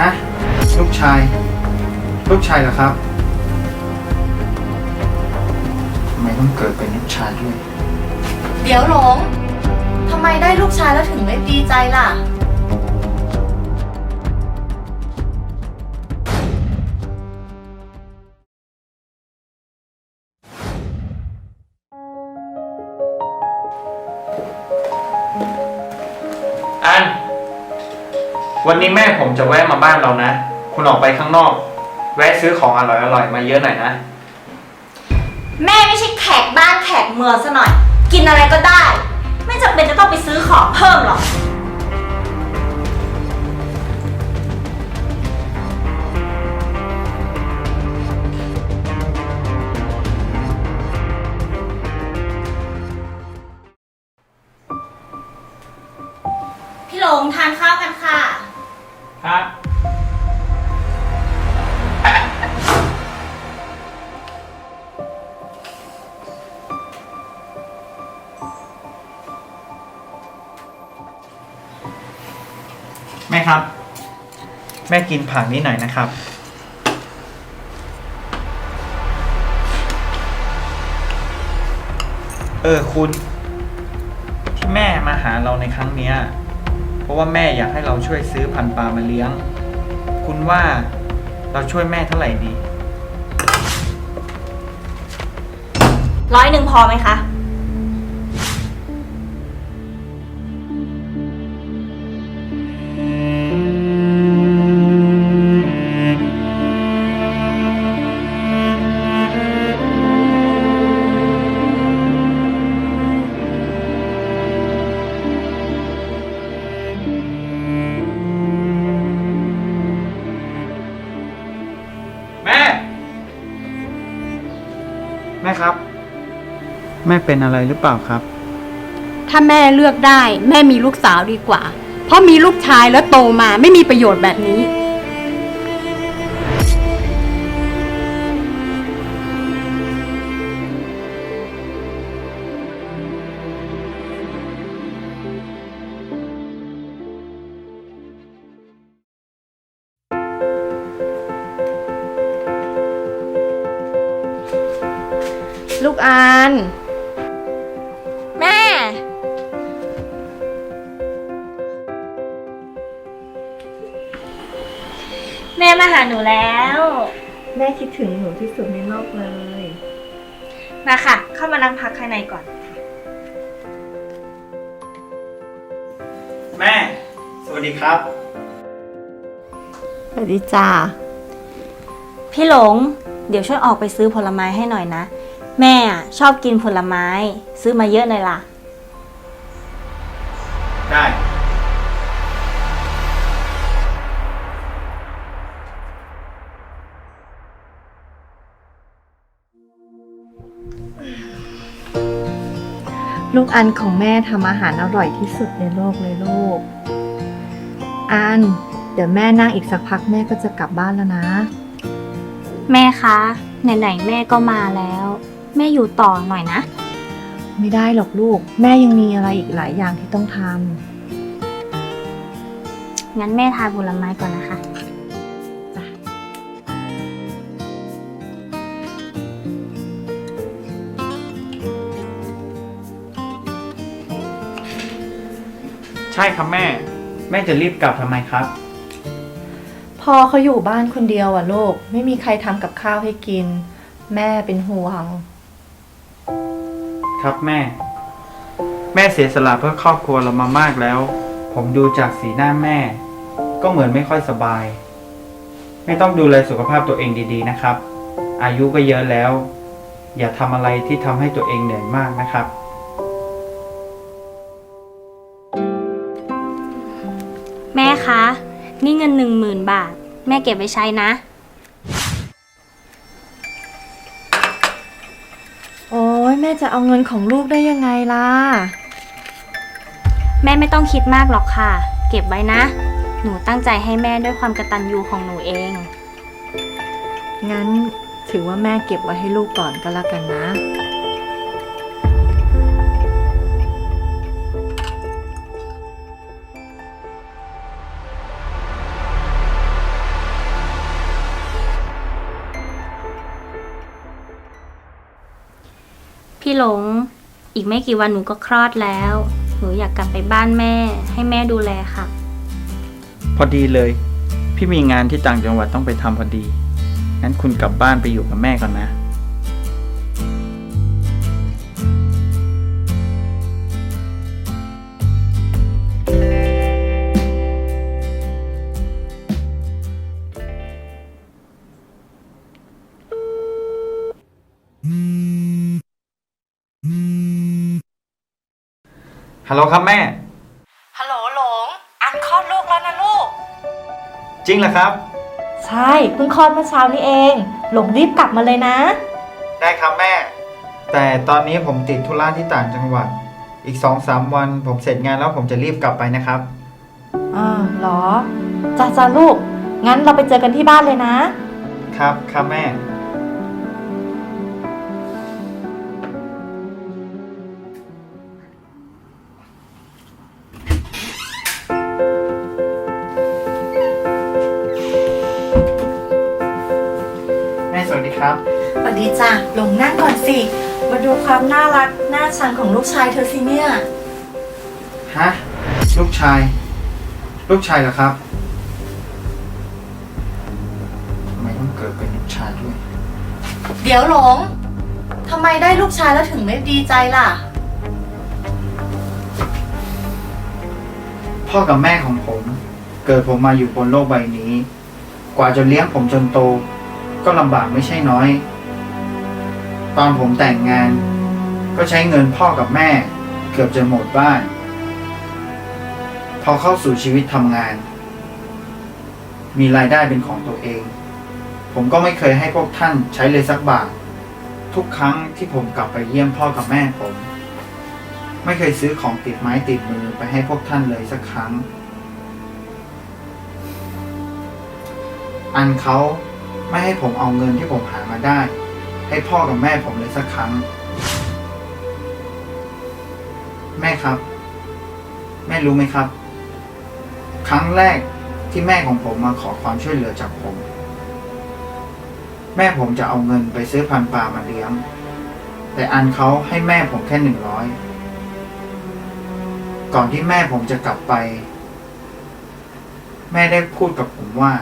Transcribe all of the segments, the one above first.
ฮะ ลูกชาย ลูกชายเหรอครับทำไมต้องเกิดเป็นลูกชายด้วย เดี๋ยวหลง ทำไมได้ลูกชายแล้วถึงไม่ดีใจล่ะ วันนี้แม่ผมจะแวะมาบ้านเรานะ คุณออกไปข้างนอก แวะซื้อของอร่อยๆ มาเยอะหน่อยนะ แม่ไม่ใช่แขกบ้านแขกเมืองซะหน่อย กินอะไรก็ได้ ไม่จำเป็นจะต้องไปซื้อของเพิ่มหรอก พี่หลงทานข้าวกันค่ะ ครับ แม่ครับ แม่กินผักนี้หน่อยนะครับ เออคุณ ที่แม่มาหาเราในครั้งเนี้ย เพราะว่าแม่อยากให้เราช่วยซื้อพันธุ์ปลามาเลี้ยง คุณว่าเราช่วยแม่เท่าไหร่ดี ร้อยหนึ่งพอไหมคะ แม่เป็นอะไรหรือเปล่าครับ ถ้าแม่เลือกได้ แม่มีลูกสาวดีกว่า เพราะมีลูกชายแล้วโตมาไม่มีประโยชน์แบบนี้ ลูกอาน แม่มาหาหนูแล้ว แม่คิดถึงหนูที่สุดในโลกเลย มาค่ะ เข้ามานั่งพักข้างในก่อน แม่ สวัสดีครับ สวัสดีจ้าพี่หลง เดี๋ยวช่วยออกไปซื้อผลไม้ให้หน่อยนะ แม่อะชอบกินผลไม้ ซื้อมาเยอะเลยล่ะ ได้ ลูกอันของแม่ทำอาหารอร่อยที่สุดในโลกเลยลูก อัน เดี๋ยวแม่นั่งอีกสักพักแม่ก็จะกลับบ้านแล้วนะ แม่คะ ไหนๆแม่ก็มาแล้ว แม่อยู่ต่อหน่อยนะ ไม่ได้หรอกลูก แม่ยังมีอะไรอีกหลายอย่างที่ต้องทงั้นแม่ทานผลไม้ก่อนนะคะ ใช่ครับแม่ แม่จะรีบกลับทำไมครับำพ่อเขาอยู่บ้านคนเดียวอะลูก ไม่มีใครทำกับข้าวให้กิน แม่เป็นห่วง ครับแม่ แม่เสียสละเพื่อครอบครัวเรามามากแล้ว ผมดูจากสีหน้าแม่ ก็เหมือนไม่ค่อยสบายไม่ต้องดูแลสุขภาพตัวเองดีๆนะครับ อายุก็เยอะแล้ว อย่าทำอะไรที่ทำให้ตัวเองเหนื่อยมากนะครับ นี่เงินหนึ่งหมื่นบาท แม่เก็บไว้ใช้นะ โอ้ยแม่จะเอาเงินของลูกได้ยังไงล่ะ แม่ไม่ต้องคิดมากหรอกค่ะ เก็บไว้นะ หนูตั้งใจให้แม่ด้วยความกตัญญูของหนูเอง งั้นถือว่าแม่เก็บไว้ให้ลูกก่อนก็แล้วกันนะ อีกไม่กี่วันหนูก็คลอดแล้ว หนูอยากกลับไปบ้านแม่ ให้แม่ดูแลค่ะ พอดีเลย พี่มีงานที่ต่างจังหวัดต้องไปทำพอดี งั้นคุณกลับบ้านไปอยู่กับแม่ก่อนนะ ฮัลโหลครับแม่ ฮัลโหลหลง อันคลอดลูกแล้วนะลูก จริงเหรอครับ ใช่เพิ่งคลอดเมื่อเช้านี้เอง หลงรีบกลับมาเลยนะ ได้ครับแม่ แต่ตอนนี้ผมติดธุระที่ต่างจังหวัด อีกสองสามวันผมเสร็จงานแล้วผมจะรีบกลับไปนะครับ อ่าเหรอจ้าจ้าลูก งั้นเราไปเจอกันที่บ้านเลยนะ ครับครับแม่ ครับสวัสดีจ้ะหลงนั่งก่อนสิ มาดูความน่ารักน่าชังของลูกชายเธอสิเนี่ยฮะลูกชาย ลูกชายเหรอครับทำไมต้องเกิดเป็นลูกชายด้วย เดี๋ยวหลงทำไมได้ลูกชายแล้วถึงไม่ดีใจล่ะ พ่อกับแม่ของผม เกิดผมมาอยู่บนโลกใบนี้ กว่าจะเลี้ยงผมจนโต ก็ลำบากไม่ใช่น้อย ตอนผมแต่งงาน ก็ใช้เงินพ่อกับแม่ เกือบจะหมดบ้าน พอเข้าสู่ชีวิตทำงาน มีรายได้เป็นของตัวเอง ผมก็ไม่เคยให้พวกท่านใช้เลยสักบาท ทุกครั้งที่ผมกลับไปเยี่ยมพ่อกับแม่ผม ไม่เคยซื้อของติดไม้ติดมือไปให้พวกท่านเลยสักครั้ง อันเขา ไม่ให้ผมเอาเงินที่ผมหามาได้ ให้พ่อกับแม่ผมเลยสักครั้ง แม่ครับ แม่รู้ไหมครับ ครั้งแรกที่แม่ของผมมาขอความช่วยเหลือจากผม แม่ผมจะเอาเงินไปซื้อพันปลามาเลี้ยง แต่อันเขาให้แม่ผมแค่หนึ่งร้อยก่อนที่แม่ผมจะกลับไป แม่ได้พูดกับผมว่า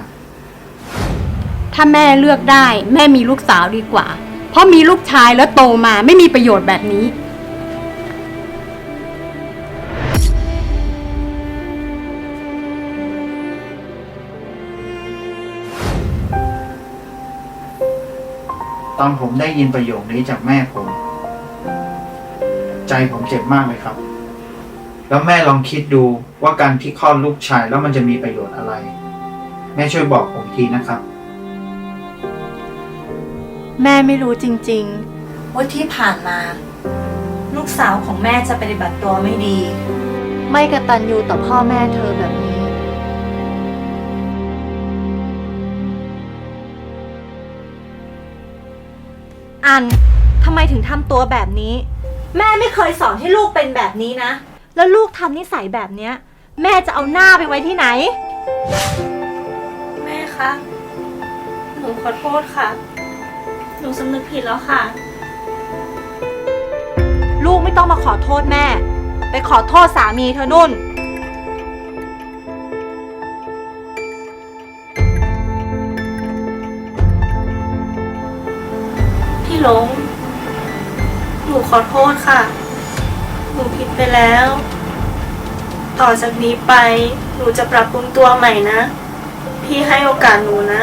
ถ้าแม่เลือกได้แม่มีลูกสาวดีกว่า เพราะมีลูกชายแล้วโตมาไม่มีประโยชน์แบบนี้ ตอนผมได้ยินประโยคนี้จากแม่ผม ใจผมเจ็บมากเลยครับ แล้วแม่ลองคิดดูว่าการที่คลอดลูกชายแล้วมันจะมีประโยชน์อะไร แม่ช่วยบอกผมทีนะครับ แม่ไม่รู้จริง ๆ ว่าที่ผ่านมา ลูกสาวของแม่จะปฏิบัติตัวไม่ดี ไม่กระตันยูต่อพ่อแม่เธอแบบนี้ อันทำไมถึงทำตัวแบบนี้ แม่ไม่เคยสอนให้ลูกเป็นแบบนี้นะ แล้วลูกทำนิสัยแบบเนี้ย แม่จะเอาหน้าไปไว้ที่ไหน แม่คะ หนูขอโทษค่ะ หนูสำนึกผิดแล้วค่ะ ลูกไม่ต้องมาขอโทษแม่ ไปขอโทษสามีเธอนุ่น พี่หลง หนูขอโทษค่ะ หนูผิดไปแล้ว ต่อจากนี้ไป หนูจะปรับปรุงตัวใหม่นะ พี่ให้โอกาสหนูนะ